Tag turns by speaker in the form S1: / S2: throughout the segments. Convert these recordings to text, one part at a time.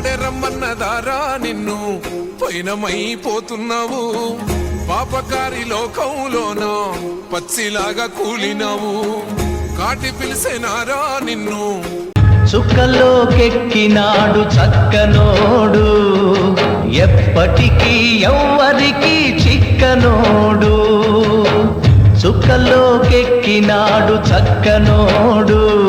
S1: పాడెరమ్మన్నదారా నిన్ను. పైనమైపోతున్నావు. పాపకారి లోకంలోన పచ్చిలాగా కూలినావు. కాటి పిలిసేనారా నిన్ను.
S2: చుక్కలోకెక్కినాడు చక్కనోడు. ఎప్పటికీ ఎవ్వరికి చిక్కనోడు. చుక్కలోకెక్కినాడు చక్కనోడు.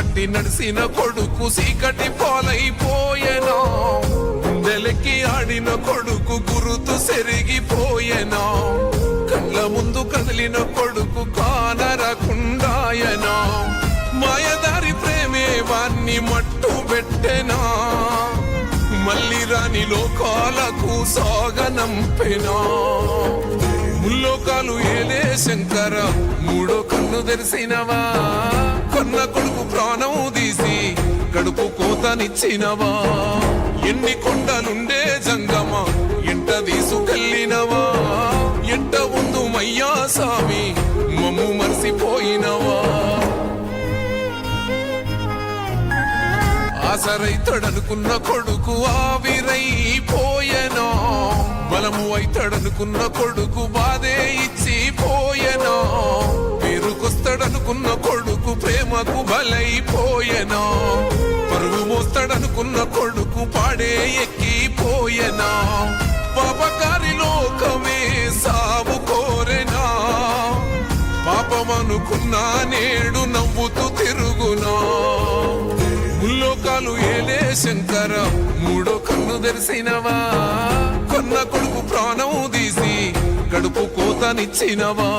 S1: పట్టి నడిసిన కొడుకు సీకటి పోలైపోయేనా? గుండెలెక్కి ఆడిన కొడుకు గురుతు సెరిగిపోయెనా? కళ్ళ ముందు కదిలిన కొడుకు కానరకుండాయనా? మాయదారి ప్రేమే వాణ్ణి మట్టు పెట్టెనా? మళ్ళీ రాని లోకాలకు సాగనంపెనా? ముల్లోకాలు ఏలే శంకర మూడో కన్ను తెరిసినవా? కొన్న కొడుకు ప్రాణం తీసి కడుపు కోతనిచ్చినవా? ఎన్ని కొండలుండే జంగమ? ఎంట తీసుకెళ్ళినవా? ఎంట ఉందు మయ్యా సామి? మమ్ము మరిసిపోయినవా? ఆసరైతడనుకున్న కొడుకు ఆవిరై పోయనా బలము అయితడనుకున్న కొడుకు బాధే ఇచ్చి పోయెనా పేరుకొస్తాడనుకున్న కొడుకు ప్రేమకు బలైపోయెనా? పరువు మోస్తాడనుకున్న కొడుకు పాడే ఎక్కిపోయెనా? పాపకారి లోకమే సాగు కోరెనా? పాపమనుకున్నా నేడు నవ్వుతూ తిరుగునా? ముల్లోకాలు ఏలే శంకర మూడో కన్ను తెరిసినవా కొన్న కొడుకు ప్రాణం తీసి కడుపు కోతనిచ్చినవా?